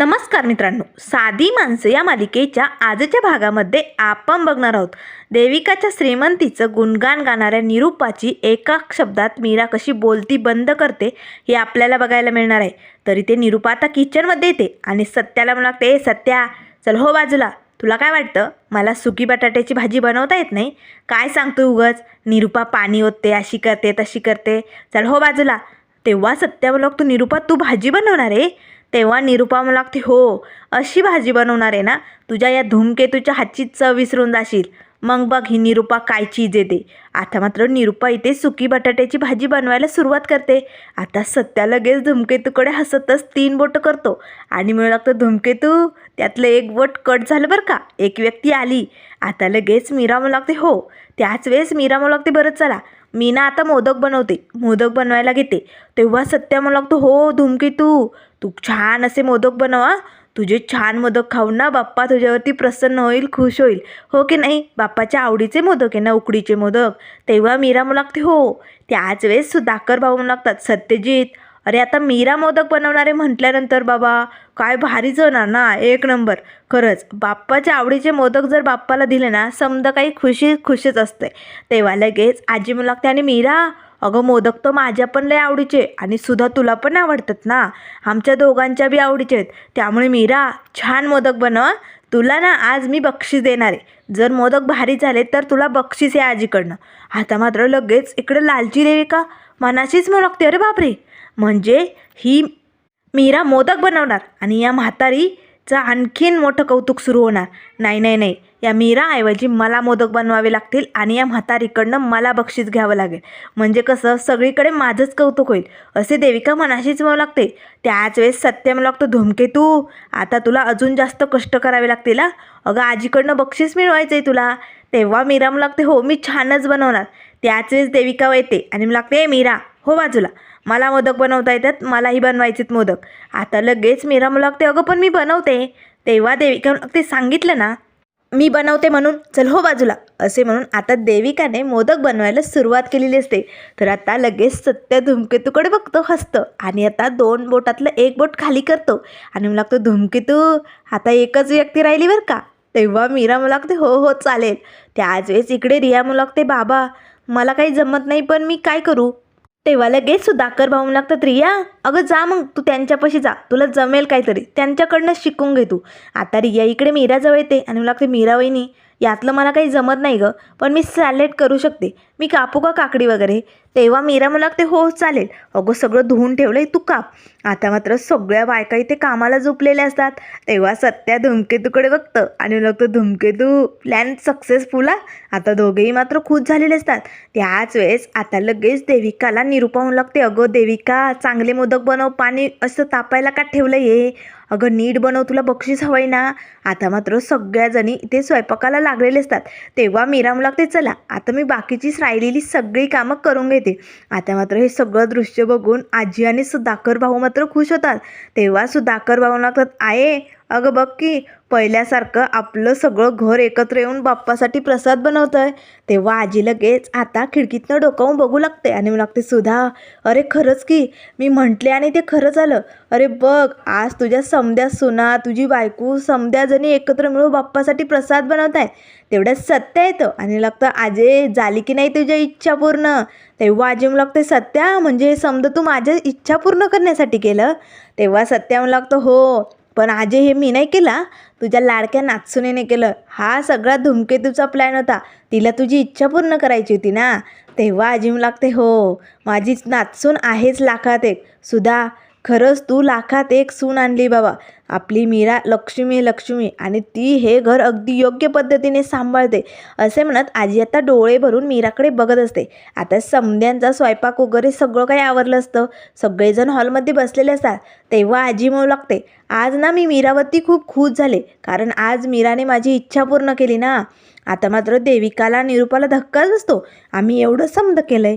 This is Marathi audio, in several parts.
नमस्कार मित्रांनो साधी माणसं या मालिकेच्या आजच्या भागामध्ये आपण बघणार आहोत. देविकाच्या श्रीमंतीचं गुणगान गाणाऱ्या निरूपाची एका शब्दात मीरा कशी बोलती बंद करते हे आपल्याला बघायला मिळणार आहे. तरी ते निरूपा आता किचनमध्ये येते आणि सत्याला म्हणू लागते ए सत्या चल हो बाजूला. तुला काय वाटतं? मला सुकी बटाट्याची भाजी बनवता येत नाही? काय सांगतो उगच? निरूपा पाणी ओतते अशी करते तशी करते. चल हो बाजूला. तेव्हा सत्या मला तू निरूपा तू भाजी बनवणार आहे? तेव्हा निरुपा मला लागते हो अशी भाजी बनवणार आहे ना तुझ्या या धूमकेतूच्या हातची चव विसरून जाशील. मग बघ ही निरुपा काय चीज येते. आता मात्र निरुपा इथे सुकी बटाट्याची भाजी बनवायला सुरुवात करते. आता सत्या लगेच धूमकेतूकडे हसतच तीन बोटं करतो. आणि मिळू लागतं धूमकेतू त्यातलं एक बोट कट झालं बरं का? एक व्यक्ती आली. आता लगेच मीरा मला लागते हो त्याच वेळेस मीरा मला लागते बरं चला मी ना आता मोदक बनवते. मोदक बनवायला घेते. तेव्हा सत्या मला लागतो हो धूमकेतू तू छान असे मोदक बनवा तुझे छान मोदक खाऊन ना बाप्पा तुझ्यावरती प्रसन्न होईल खुश होईल. हो की नाही? बाप्पाच्या आवडीचे मोदक आहे ना उकडीचे मोदक. तेव्हा मीरा म्हणू लागते हो. त्याच वेळेस सुधाकर भाऊ म्हणू लागतात सत्यजित. अरे आता मीरा मोदक बनवणारे म्हटल्यानंतर बाबा काय भारीच होणार ना एक नंबर. खरंच बाप्पाच्या आवडीचे मोदक जर बाप्पाला दिले ना समजा काही खुशी खुशीच असते. तेव्हा लगेच आजी म्हणू लागते आणि मीरा अगं मोदक तर माझ्या पण लय आवडीचे आणि सुद्धा तुला पण आवडतात ना. आमच्या दोघांच्या बी आवडीचे आहेत. त्यामुळे मीरा छान मोदक बनव तुला ना आज मी बक्षीस देणार आहे. जर मोदक भारी झाले तर तुला बक्षीस आहे आजीकडनं. आता मात्र लगेच इकडे लालची देवी का? मनाशीच म्हणू अरे बापरे. म्हणजे ही मीरा मोदक बनवणार आणि या म्हातारी चं आणखीन मोठं कौतुक सुरू होणार. नाही नाही नाही. या मीराऐवजी मला मोदक बनवावे लागतील आणि या म्हातारीकडनं मला बक्षीस घ्यावं लागेल. म्हणजे कसं? सगळीकडे माझंच कौतुक होईल. असे देविका मनाशीच म्हणू लागते. त्याच वेळेस सत्य म्हणू लागतो धुमकेतू आता तुला अजून जास्त कष्ट करावे लागतील हा? अगं आजीकडनं बक्षीस मिळवायचं आहे तुला. तेव्हा मीरा म्हणू लागते हो मी छानच बनवणार. त्याच वेळेस देविका येते आणि मला लागते ए मीरा हो बाजूला. मला मोदक बनवता येतात मलाही बनवायचेत मोदक. आता लगेच मीरा मला लागते अगं पण मी बनवते. तेव्हा देविका ते सांगितलं ना मी बनवते म्हणून चल हो बाजूला. असे म्हणून आता देविकाने मोदक बनवायला सुरुवात केलेली असते. तर आता लगेच सत्य धुमकेतूकडे बघतो हसतं. आणि आता दोन बोटातलं एक बोट खाली करतो. आणि मला लागतो धुमकेतू आता एकच व्यक्ती राहिली बरं का? तेव्हा मीरा मला लागते हो हो चालेल. त्याच वेळेस इकडे रिया मुलागते बाबा मला काही जमत नाही पण मी काय करू? तेव्हा लगेच सुधाकर भाऊ लागतात रिया अगं जा मग तू त्यांच्यापाशी जा तुला जमेल काहीतरी त्यांच्याकडनं शिकून घे तू. आता रिया इकडे मीराजवळ येते आणि मला लागते मीरा वहिनी यातलं मला काही जमत नाही गं पण मी सॅलेड करू शकते. मी कापू का काकडी वगैरे? तेव्हा मीरा मला ते हो चालेल. अगं सगळं धुवून ठेवलं आहे तू काप. आता मात्र सगळ्या बायका इथे कामाला झोपलेल्या असतात. तेव्हा सत्या धुमकेतूकडे बघतं. आणि मग तो धुमकेतू प्लॅन सक्सेसफुल आता दोघेही मात्र खुश झालेले असतात. त्याच वेळेस आता लगेच देविकाला निरूपा होऊन लागते अगं देविका चांगले मोदक बनव पाणी असं तापायला का ठेवलं हे? अगं नीट बनव तुला बक्षीस हवंय ना. आता मात्र सगळ्याजणी इथे स्वयंपाकाला लागलेले असतात. तेव्हा मीरा मला लागते चला आता मी बाकीचीच राहिलेली सगळी कामं करून घेते. आता मात्र हे सगळं दृश्य बघून आजी आणि सुधाकर भाऊ मात्र खुश होतात. तेव्हा सुधाकर भाऊ लागतात आहे अगं बघ की पहिल्यासारखं आपलं सगळं घर एकत्र येऊन बाप्पासाठी प्रसाद बनवतंय. आहे तेव्हा आजी लगेच आता खिडकीतनं डोकावून बघू लागते आणि मला लागते सुधा अरे खरंच की मी म्हटले आणि ते खरंच झालं. अरे बघ आज तुझ्या समद्या सुना तुझी बायको समद्या जणी एकत्र मिळून बाप्पासाठी प्रसाद बनवत आहे तेवढ्यात सत्य येतं आणि लागतं आजे झाली की नाही तुझ्या इच्छा पूर्ण? तेव्हा आजी म्हणू लागते सत्या म्हणजे हे समजा तू माझ्या इच्छा पूर्ण करण्यासाठी केलं? तेव्हा सत्या मला लागतं हो पण आजे हे मी नाही केला. तुझ्या लाडक्या नाचसुनेने केलं. हा सगळा धुमकेतूचा प्लॅन होता. तिला तुझी इच्छा पूर्ण करायची होती ना? तेव्हा आजी लागते हो माझी नाचसून आहेच लाखात एक. सुधा खरंच तू लाखात एक सून आणली बाबा. आपली मीरा लक्ष्मी लक्ष्मी आणि ती हे घर अगदी योग्य पद्धतीने सांभाळते. असे म्हणत आजी आता डोळे भरून मीराकडे बघत असते. आता समद्यांचा स्वयंपाक वगैरे सगळं काही आवरलं असतं. सगळेजण हॉलमध्ये बसलेले असतात. तेव्हा आजी म्हणू लागते आज ना मी मीरावरती खूप खुश झाले. कारण आज मीराने माझी इच्छा पूर्ण केली ना. आता मात्र देविकाला निरूपाला धक्काच असतो आम्ही एवढं समद केलं आहे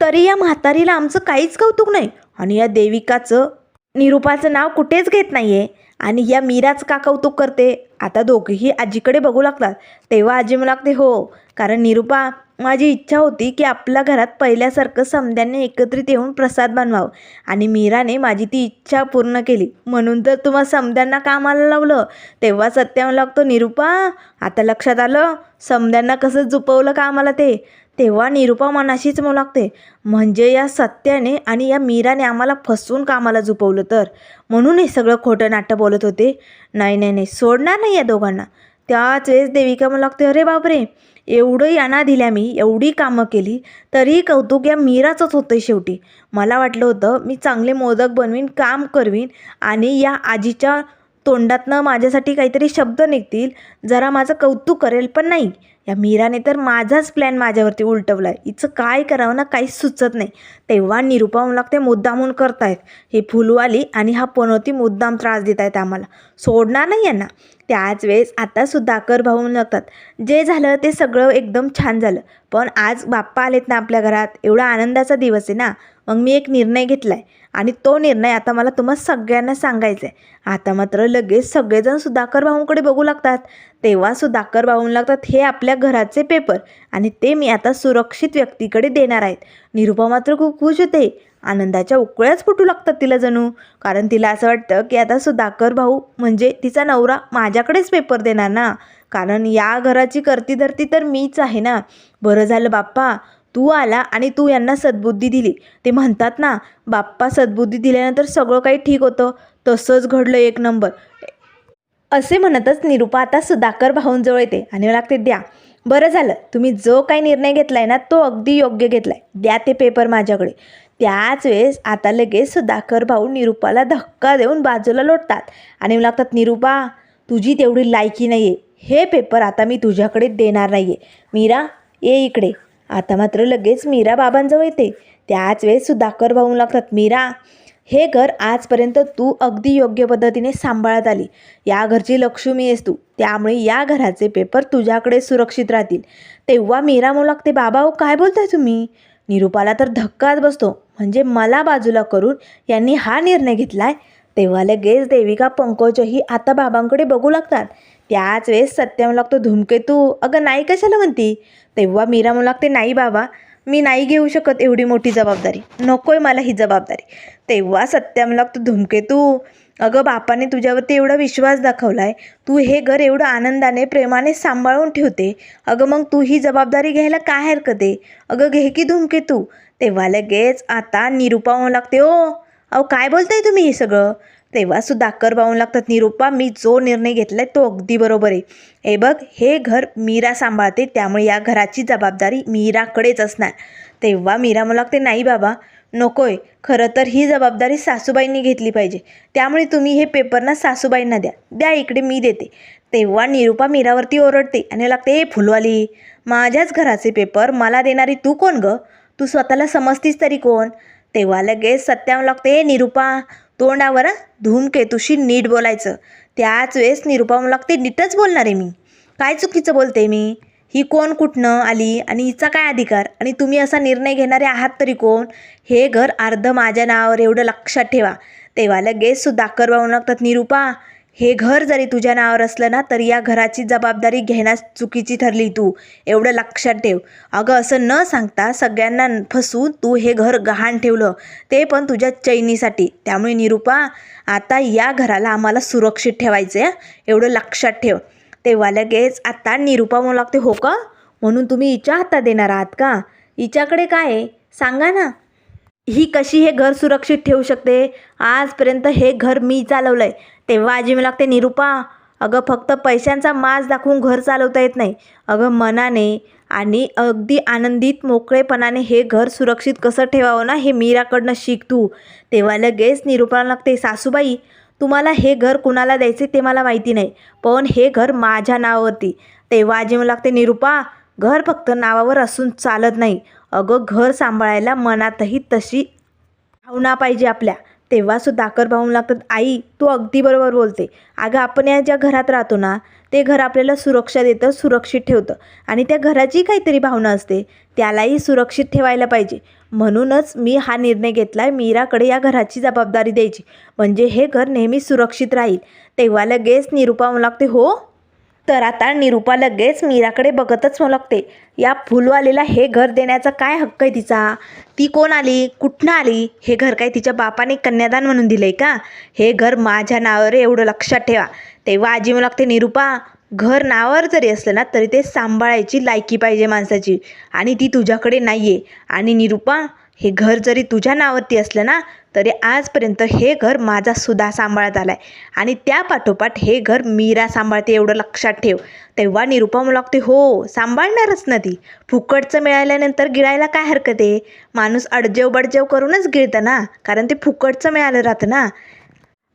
तरी या म्हातारीला आमचं काहीच कौतुक नाही. आणि या देविकाचं निरूपाचं नाव कुठेच घेत नाही आहे आणि या मीराच का कौतुक करते. आता दोघेही आजीकडे बघू लागतात. तेव्हा आजी म्हणू लागते हो कारण निरुपा माझी इच्छा होती की आपल्या घरात पहिल्यासारखं समध्यांनी एकत्रित येऊन प्रसाद बनवावं. आणि मीराने माझी ती इच्छा पूर्ण केली. म्हणून तर तुम्हा समध्यांना कामाला लावलं. तेव्हा सत्याला लागतो निरुपा आता लक्षात आलं? समध्यांना कसं जुपवलं कामाला ते? तेव्हा निरुपा मनाशीच म्हणू लागते. म्हणजे या सत्याने आणि या मीराने आम्हाला फसवून कामाला झुपवलं तर? म्हणून हे सगळं खोटं नाटं बोलत होते. नाही नाही नाही सोडणार नाही या दोघांना. त्याच वेळेस देविका मला लागते अरे बापरे एवढं याना दिल्या मी एवढी कामं केली तरी कौतुक या मीराचंच होतं शेवटी. मला वाटलं होतं मी चांगले मोदक बनवीन काम करवीन आणि या आजीच्या तोंडातनं माझ्यासाठी काहीतरी शब्द निघतील. जरा माझं कौतुक करेल पण नाही. या मीराने तर माझाच प्लॅन माझ्यावरती उलटवला आहे हिचं काय करावं ना काहीच सुचत नाही. तेव्हा निरुपा म्हणू लागते मुद्दामून करतायत. ही फुलवाली आणि हा पनोती मुद्दाम त्रास देत आहेत आम्हाला. सोडणार नाही यांना. त्याच वेळेस आता सुधाकर भाऊ लागतात जे झालं ते सगळं एकदम छान झालं. पण आज बाप्पा आलेत ना आपल्या घरात. एवढा आनंदाचा दिवस आहे ना. मग मी एक निर्णय घेतला आहे आणि तो निर्णय आता मला तुम्हा सगळ्यांना सांगायचा आहे आता मात्र लगेच सगळेजण सुधाकर भाऊंकडे बघू लागतात. तेव्हा सुधाकर भाऊन लागतात हे आपल्या घराचे पेपर आणि ते मी आता सुरक्षित व्यक्तीकडे देणार आहेत. निरुपा मात्र खूप खुश होते. आनंदाच्या उकळ्याच फुटू लागतात तिला जणू. कारण तिला असं वाटतं की आता सुधाकर भाऊ म्हणजे तिचा नवरा माझ्याकडेच पेपर देणार ना. कारण या घराची करती धरती तर मीच आहे ना. बरं झालं बाप्पा. तू आला आणि तू यांना सद्बुद्धी दिली. ते म्हणतात ना बाप्पा सद्बुद्धी दिल्यानंतर सगळं काही ठीक होतं. तसंच घडलं एक नंबर. असे म्हणतच निरुपा आता सुधाकर भाऊंजवळ येते आणि मला लागते द्या. बरं झालं तुम्ही जो काही निर्णय घेतलाय ना तो अगदी योग्य घेतलाय. द्या ते पेपर माझ्याकडे. त्याच वेळेस आता लगेच सुधाकर भाऊ निरुपाला धक्का देऊन बाजूला लोटतात आणि मला लागतात निरुपा तुझी तेवढी लायकी नाही आहे हे पेपर आता मी तुझ्याकडे देणार नाही आहे मीरा ये इकडे. आता मात्र लगेच मीरा बाबांजवळ येते. त्याच वेळेस सुधाकर भाऊ लागतात मीरा हे घर आजपर्यंत तू अगदी योग्य पद्धतीने सांभाळत आली. या घरची लक्ष्मी आहेस तू. त्यामुळे या घराचे पेपर तुझ्याकडे सुरक्षित राहतील. तेव्हा मीरा मुलाक ते बाबा हो काय बोलताय तुम्ही? निरुपाला तर धक्काच बसतो. म्हणजे मला बाजूला करून यांनी हा निर्णय घेतलाय? तेव्हा लगेच देविका पंकजही आता बाबांकडे बघू लागतात. त्याच वेळेस सत्यम लागतो धूमकेतू अगं नाही कशाला म्हणती? तेव्हा मीरा मुलाक ते नाही बाबा मी नाही घेऊ शकत एवढी मोठी जबाबदारी. नकोय मला ही जबाबदारी. तेव्हा सत्याम लागतो धुमकेतू अगं बापाने तुझ्यावरती एवढा विश्वास दाखवला आहे तू हे घर एवढं आनंदाने प्रेमाने सांभाळून ठेवते. अगं मग तू ही जबाबदारी घ्यायला काय हरकत? आहे अगं घे की धुमकेतू तेव्हा लगेच आता निरुपा होऊन लागते ओ. अहो काय बोलताय तुम्ही हे सगळं? तेव्हा सुधाकर पाहून लागतात. निरुपा मी जो निर्णय घेतलाय तो अगदी बरोबर आहे. हे बघ हे घर मीरा सांभाळते त्यामुळे या घराची जबाबदारी मीराकडेच असणार. तेव्हा मीरा मला लागते नाही बाबा नकोय. खरं तर ही जबाबदारी सासूबाईंनी घेतली पाहिजे. त्यामुळे तुम्ही हे पेपर ना सासूबाईंना द्या. द्या इकडे मी देते. तेव्हा निरुपा मीरावरती ओरडते आणि लागते हे फुलवाली माझ्याच घराचे पेपर मला देणारी तू कोण गं? तू स्वतःला समजतीस तरी कोण? तेव्हा लगेच सत्याम लागते हे निरुपा तोंडावर धूमकेतूशी नीट बोलायचं. त्याच वेळेस निरुपा लागते नीटच बोलणार आहे मी. काय चुकीचं बोलते मी? ही कोण कुठनं आली आणि हिचा काय अधिकार? आणि तुम्ही असा निर्णय घेणारे आहात तरी कोण? हे घर अर्ध माझ्या नावावर एवढं लक्षात ठेवा. तेव्हा लगेचसुद्धा सुधाकर लागतात निरुपा हे घर जरी तुझ्या नावावर असलं ना तरी या घराची जबाबदारी घेण्यास चुकीची ठरली तू. एवढं लक्षात ठेव. अगं असं न सांगता सगळ्यांना फसून तू हे घर गहाण ठेवलं. ते पण तुझ्या चैनीसाठी. त्यामुळे निरुपा आता या घराला आम्हाला सुरक्षित ठेवायचं आहे एवढं लक्षात ठेव. तेव्हा लगेच आत्ता निरुपा म्हणू लागते हो का? म्हणून तुम्ही हिच्या हातात देणार आहात का? हिच्याकडे काय आहे? सांगा ना. ही कशी हे घर सुरक्षित ठेवू शकते? आजपर्यंत हे घर मी चालवलं आहे तेव्हा आजी मला लागते निरुपा अगं फक्त पैशांचा माज दाखवून घर चालवता येत नाही. अगं मनाने आणि अगदी आनंदित मोकळेपणाने हे घर सुरक्षित कसं ठेवावं ना हे मीराकडनं शिक तू. तेव्हा लगेच निरुपाला लागते सासूबाई तुम्हाला हे घर कुणाला द्यायचे ते मला माहिती नाही. पण हे घर माझ्या नावावरती. तेव्हा आजी मला लागते निरुपा घर फक्त नावावर असून चालत नाही. अगं घर सांभाळायला मनातही तशी भावना पाहिजे आपल्या. तेव्हा आकर भाऊन लागतात आई तू अगदी बरोबर बोलते. अगं आपण या ज्या घरात राहतो ना ते घर आपल्याला सुरक्षा देतं सुरक्षित ठेवतं. आणि त्या घराची काहीतरी भावना असते त्यालाही सुरक्षित ठेवायला पाहिजे. म्हणूनच मी हा निर्णय घेतला आहे मीराकडे या घराची जबाबदारी द्यायची. म्हणजे हे घर नेहमी सुरक्षित राहील. तेव्हा लगेच निरुपा लागते हो तर आता निरूपा लगेच मीराकडे बघतच म्हणू लागते या फुलवालीला हे घर देण्याचा काय हक्क आहे तिचा? ती कोण आली? कुठनं आली? हे घर काय तिच्या बापाने कन्यादान म्हणून दिलंय का? हे घर माझ्या नावावर एवढं लक्षात ठेवा. तेव्हा आजी म्हणू लागते निरूपा घर नावावर जरी असलं ना तरी ते सांभाळायची लायकी पाहिजे माणसाची. आणि ती तुझ्याकडे नाही आहे आणि निरूपा हे घर जरी तुझ्या नावावरती असलं ना तरी आजपर्यंत हे घर माझा सुद्धा सांभाळत आला आहे आणि त्या पाठोपाठ हे घर मीरा सांभाळते एवढं लक्षात ठेव. तेव्हा निरुपा मला लागते हो सांभाळणारच ना ती. फुकटचं मिळाल्यानंतर गिळायला काय हरकत आहे? माणूस अडजेव बडजेव करूनच गिळतं ना कारण ते फुकटचं मिळालं राहतं ना.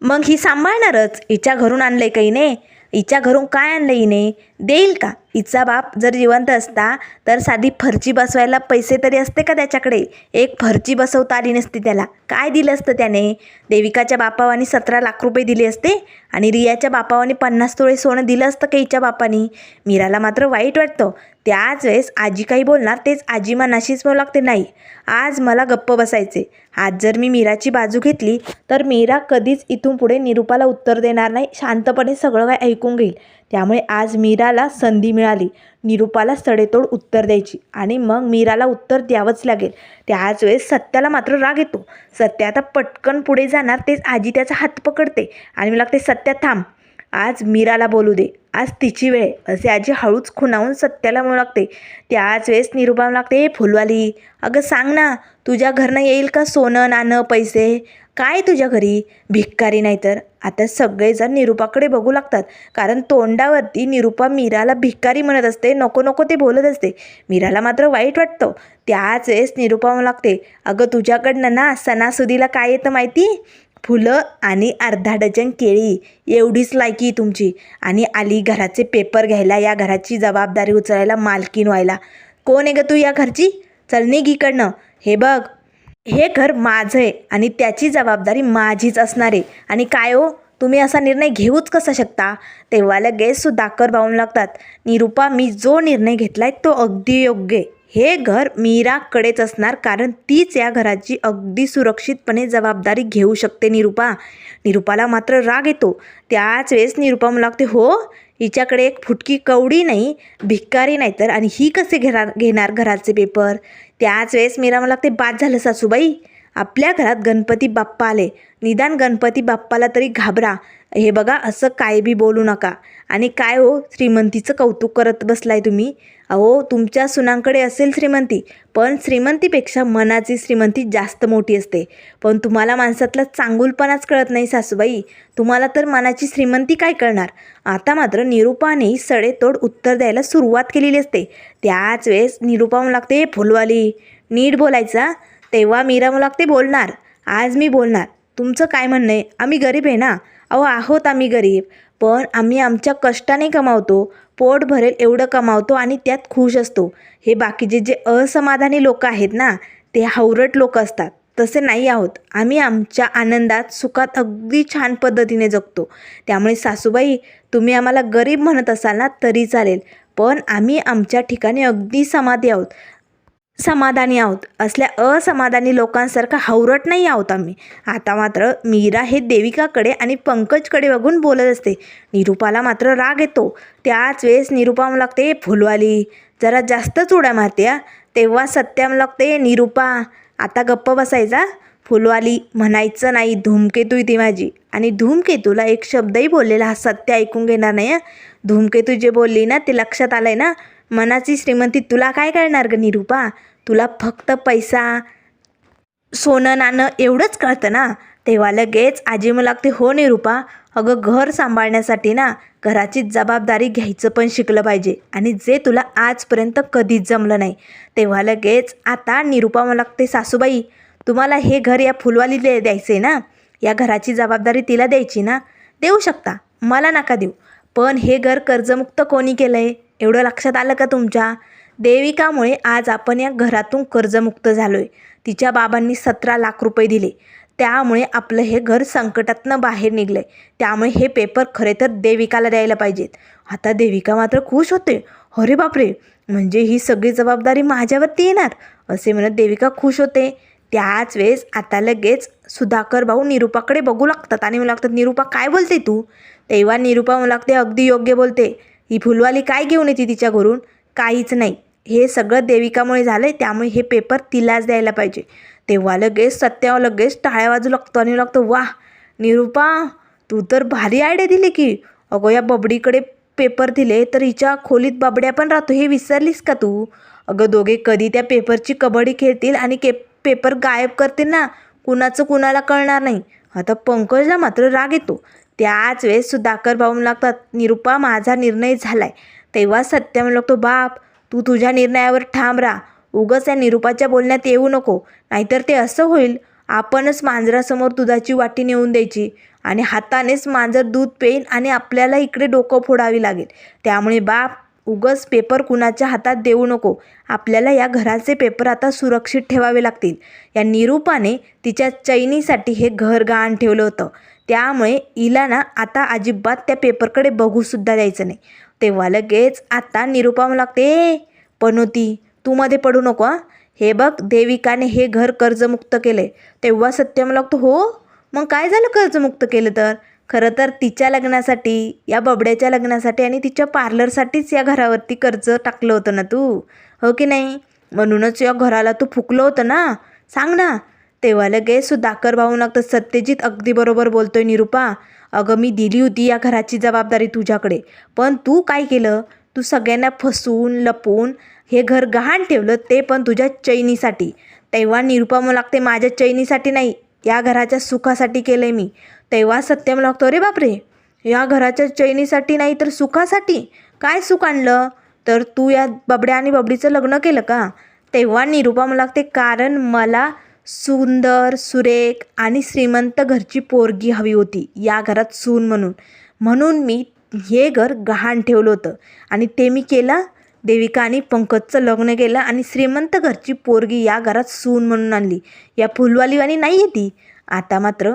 मग ही सांभाळणारच? हिच्या घरून आणलं आहे काही नाही हिच्या घरून काय आणलं हिने? देईल का? हिचा बाप जर जिवंत असता तर साधी फरची बसवायला पैसे तरी असते का त्याच्याकडे? एक फरची बसवता आली नसती त्याला. काय दिलं असतं त्याने? देविकाच्या बापावानी सतरा लाख रुपये दिले असते? आणि रियाच्या बापावानी पन्नास तोळे सोनं दिलं असतं का हिच्या बापानी? मीराला मात्र वाईट वाटतं. त्याच वेळेस आजी काही बोलणार तेच आजी मनाशीच म्हणू लागते नाही आज मला गप्प बसायचे आज जर मी मीराची बाजू घेतली तर मीरा कधीच इथून पुढे निरूपाला उत्तर देणार नाही शांतपणे सगळं काय ऐकून घेईल. त्यामुळे आज मीराला संधी मिळाली निरूपाला सडेतोड उत्तर द्यायची आणि मग मीराला उत्तर द्यावंच लागेल. त्याच वेळेस सत्याला मात्र राग येतो. सत्य आता पटकन पुढे जाणार तेच आजी त्याचा हात पकडते आणि मी लागते सत्या थांब. आज मीराला बोलू दे. आज तिची वेळ. असे आजी हळूच खुणावून सत्याला म्हणू लागते. त्याच वेळेस निरुपा लागते हे फुलवाली अगं सांग ना तुझ्या घरनं येईल का सोनं नाणं पैसे? काय तुझ्या घरी? भिक्कारी नाही तर? आता सगळेजण निरूपाकडे बघू लागतात. कारण तोंडावरती निरूपा मीराला भिक्कारी म्हणत असते नको नको ते बोलत असते. मीराला मात्र वाईट वाटतं. त्याच वेळेस निरूपा म्हणू लागते अगं तुझ्याकडनं ना सणासुदीला काय येतं माहिती? फुलं आणि अर्धा डझन केळी. एवढीच लायकी तुमची. आणि आली घराचे पेपर घ्यायला या घराची जबाबदारी उचलायला मालकीन व्हायला. कोण आहे ग तू या घरची? चल निघ इकडनं. हे बघ. हे घर माझं आहे आणि त्याची जबाबदारी माझीच असणार आहे. आणि काय हो? तुम्ही असा निर्णय घेऊच कसा शकता? तेव्हा लगेच कर भावून लागतात. निरूपा मी जो निर्णय घेतला आहे तो अगदी योग्य आहे. हे घर मीराकडेच असणार कारण तीच या घराची अगदी सुरक्षितपणे जबाबदारी घेऊ शकते निरूपा. निरूपाला मात्र राग येतो. त्याच वेळेस निरूपा म्हणू लागते हो हिच्याकडे एक फुटकी कवडी नाही भिक्कारी नाही तर आणि ही कसे घेणार घेणार घराचे पेपर? त्याच वेळेस मीरा मला लागते बाद झालं सासूबाई आपल्या घरात गणपती बाप्पा आले. निदान गणपती बाप्पाला तरी घाबरा. हे बघा असं काय बी बोलू नका. आणि काय हो श्रीमंतीचं कौतुक करत बसलाय तुम्ही? अहो तुमच्या सुनांकडे असेल श्रीमंती पण श्रीमंतीपेक्षा मनाची श्रीमंती जास्त मोठी असते. पण तुम्हाला माणसातला चांगुलपणाच कळत नाही सासूबाई. तुम्हाला तर मनाची श्रीमंती काय कळणार? आता मात्र निरूपाने सडेतोड उत्तर द्यायला सुरुवात केलेली असते. त्याच वेळेस निरूपा मला लागते फुलवाली नीट बोलायचा तेव्हा मीरा मला लागते बोलणार. आज मी बोलणार. तुमचं काय म्हणणं आहे? आम्ही गरीब आहे ना? अहो आहोत आम्ही गरीब. पण आम्ही आमच्या कष्टाने कमावतो पोट भरेल एवढं कमावतो आणि त्यात खुश असतो. हे बाकीचे जे असमाधानी लोक आहेत ना ते हावरट लोक असतात. तसे नाही आहोत. आम्ही आमच्या आनंदात सुखात अगदी छान पद्धतीने जगतो. त्यामुळे सासूबाई तुम्ही आम्हाला गरीब म्हणत असाल ना तरी चालेल. पण आम्ही आमच्या ठिकाणी अगदी समाधी आहोत. समाधानी आहोत. असल्या असमाधानी लोकांसारखं हावरट नाही आहोत आम्ही. आता मात्र मीरा हे देविकाकडे आणि पंकजकडे बघून बोलत असते. निरूपाला मात्र राग येतो. त्याच वेळेस निरूपा लागते फुलवाली जरा जास्तच उड्या मारते तेव्हा सत्या लागते निरूपा आता गप्प बसायचा. फुलवाली म्हणायचं नाही धूमकेतू ती माझी. आणि धूमकेतूला एक शब्दही बोललेला हा सत्य ऐकून घेणार नाही धूमकेतू जे बोलली ना ते लक्षात आलं आहे ना. मनाची श्रीमंती तुला काय कळणार ग निरूपा? तुला फक्त पैसा सोनं नाणं एवढंच कळतं ना? तेव्हा लगेच आजी मला लागते हो निरूपा अगं घर सांभाळण्यासाठी ना घराची जबाबदारी घ्यायचं पण शिकलं पाहिजे आणि जे तुला आजपर्यंत कधीच जमलं नाही. तेव्हा लगेच आता निरूपा मला लागते सासूबाई तुम्हाला हे घर या फुलवाली दे द्यायचे ना? या घराची जबाबदारी तिला द्यायची ना? देऊ शकता मला नका देऊ. पण हे घर कर्जमुक्त कोणी केलं आहे एवढं लक्षात आलं का तुमच्या? देविकामुळे आज आपण या घरातून कर्जमुक्त झालो आहे तिच्या बाबांनी सतरा लाख रुपये दिले. त्यामुळे आपलं हे घर संकटातनं बाहेर निघलं आहे त्यामुळे हे पेपर खरे तर देविकाला द्यायला पाहिजेत. आता देविका मात्र खुश होते अरे बापरे! म्हणजे ही सगळी जबाबदारी माझ्यावरती येणार? असे म्हणत देविका खुश होते. त्याच वेळेस आता लगेच सुधाकर भाऊ निरूपाकडे बघू लागतात. आणि मला लागतात निरूपा काय बोलते तू? तेव्हा निरूपा मला लागते अगदी योग्य बोलते. ही फुलवाली काय घेऊन येते तिच्या घरून? काहीच नाही. हे सगळं देविकामुळे झालं आहे त्यामुळे हे पेपर तिलाच द्यायला पाहिजे. तेव्हा लगेच सत्यावर लगेच टाळ्या वाजू लागतो आणि लागतो वा निरूपा तू तर भारी आयडिया दिली की. अगो या बबडीकडे पेपर दिले तर हिच्या खोलीत बबड्या पण राहतो हे विसरलीस का तू? अगं दोघे कधी त्या पेपरची कबड्डी खेळतील आणि के पेपर गायब करतील ना? कुणाचं कुणाला कळणार नाही. आता पंकजला मात्र राग येतो. त्याच वेळेस सुधाकर भाऊ लागतात निरुपा माझा निर्णय झालाय. तेव्हा सत्यम लागतो बाप तू तुझ्या निर्णयावर ठाम राहा. उगच या निरुपाच्या बोलण्यात येऊ नको. नाहीतर ते असं होईल आपणच मांजरासमोर दुधाची वाटी नेऊन द्यायची आणि हातानेच मांजर दूध पेईन आणि आपल्याला इकडे डोकं फोडावी लागेल. त्यामुळे बाप उगस पेपर कुणाच्या हातात देऊ नको. आपल्याला या घराचे पेपर आता सुरक्षित ठेवावे लागतील. या निरूपाने तिच्या चैनीसाठी हे घर गहाण ठेवलं होतं. त्यामुळे हिला ना आता अजिबात त्या पेपरकडे बघूसुद्धा द्यायचं नाही. तेव्हा लगेच आता निरुपम लागते पनोती तू मध्ये पडू नको हे. बघ देविकाने हे घर कर्जमुक्त केले तेव्हा सत्यम लागतो हो मग काय झालं कर्जमुक्त केलं तर? खरं तर तिच्या लग्नासाठी या बबड्याच्या लग्नासाठी आणि तिच्या पार्लरसाठीच या घरावरती कर्ज टाकलं होतं ना तू? हो की नाही? म्हणूनच या घराला तू फुकलं होतं ना? सांग ना तेव्हा लगेच सुधाकर भाऊ लागतं सत्यजित अगदी बरोबर बोलतोय निरूपा अगं मी दिली होती या घराची जबाबदारी तुझ्याकडे पण तू काय केलं? तू सगळ्यांना फसवून लपवून हे घर गहाण ठेवलं ते पण तुझ्या चैनीसाठी. तेव्हा निरूपा मला लागते माझ्या चैनीसाठी नाही या घराच्या सुखासाठी केलं आहे मी. तेव्हा सत्यम लागतो रे बापरे या घराच्या चैनीसाठी नाही तर सुखासाठी? काय सुख आणलं? तर तू या बबड्या आणि बबडीचं लग्न केलं का? तेव्हा निरूपा मला लागते कारण मला सुंदर सुरेख आणि श्रीमंत घरची पोरगी हवी होती. या घरात सून म्हणून. म्हणून मी हे घर गहाण ठेवलं होतं आणि ते मी केलं. देविका आणि पंकजचं लग्न केलं आणि श्रीमंत घरची पोरगी या घरात सून म्हणून आणली. या फुलवालीवाणी नाही आहे ती. आता मात्र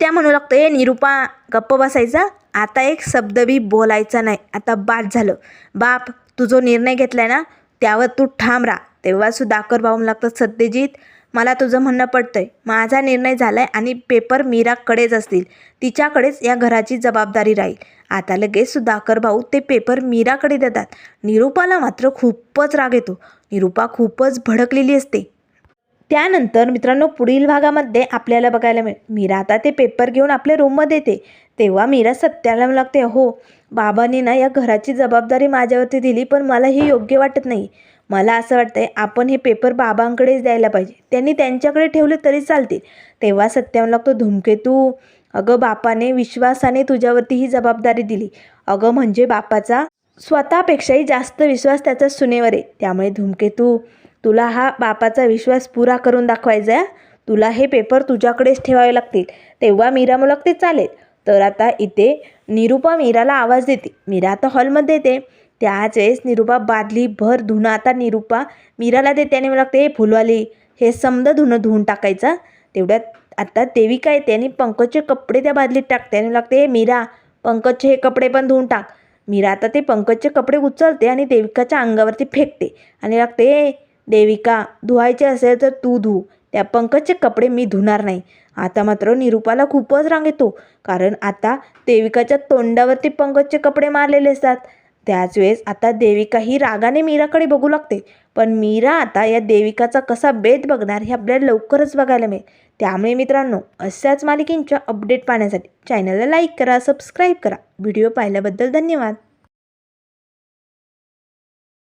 त्या म्हणू लागतं ए निरूपा गप्प बसायचा. आता एक शब्दबी बोलायचा नाही. आता बाद झालं. बाप तू जो निर्णय घेतलाय ना त्यावर तू ठाम राहा. तेव्हा सुधाकर भाऊ लागतं सत्यजित मला तुझं म्हणणं पडतंय माझा निर्णय झालाय आणि पेपर मीराकडेच असतील. तिच्याकडेच या घराची जबाबदारी राहील. आता लगेच सुधाकर भाऊ ते पेपर मीराकडे देतात. निरूपाला मात्र खूपच राग येतो. निरूपा खूपच भडकलेली असते. त्यानंतर मित्रांनो पुढील भागामध्ये आपल्याला बघायला मिळेल. मीरा आता ते पेपर घेऊन आपल्या रूममध्ये येते. तेव्हा मीरा सत्याला लागते हो बाबांनी ना या घराची जबाबदारी माझ्यावरती दिली पण मला हे योग्य वाटत नाही. मला असं वाटतंय आपण हे पेपर बाबांकडेच द्यायला पाहिजे. त्यांनी त्यांच्याकडे ठेवले तरी चालतील. तेव्हा सत्याला लागतो धूमकेतू अगं बापाने विश्वासाने तुझ्यावरती ही जबाबदारी दिली. अगं म्हणजे बापाचा स्वतःपेक्षाही जास्त विश्वास त्याचा सुनेवर आहे. त्यामुळे धूमकेतू तुला हा बापाचा विश्वास पुरा करून दाखवायचा तुला हे पेपर तुझ्याकडेच ठेवावे लागतील. तेव्हा मीरा मुलग ते चालेल. तर आता इथे निरूपा मीराला आवाज देते. मीरा आता हॉलमध्ये येते. त्याच वेळेस निरूपा बादली भर धुणं. आता निरूपा मीराला देते आणि मला लागते फुलवाली हे समद धुणं धुवून टाकायचं. तेवढ्यात आता देविका येते आणि पंकजचे कपडे त्या बादलीत टाकते आणि लागते हे मीरा पंकजचे हे कपडे पण धुवून टाक. मीरा आता ते पंकजचे कपडे उचलते आणि देविकाच्या अंगावरती फेकते. आणि लागते हे देविका धुवायचे असेल तर तू धु. त्या पंकजचे कपडे मी धुणार नाही. आता मात्र निरूपाला खूपच रांग येतो. कारण आता देविकाच्या तोंडावरती पंकजचे कपडे मारलेले असतात. त्याच वेळेस आता देविका ही रागाने मीराकडे बघू लागते. पण मीरा आता या देविकाचा कसा बेत बघणार हे आपल्याला लवकरच बघायला मिळेल. त्यामुळे मित्रांनो अशाच मालिकेंच्या अपडेट पाहण्यासाठी चॅनलला लाईक करा सबस्क्राईब करा. व्हिडिओ पाहिल्याबद्दल धन्यवाद.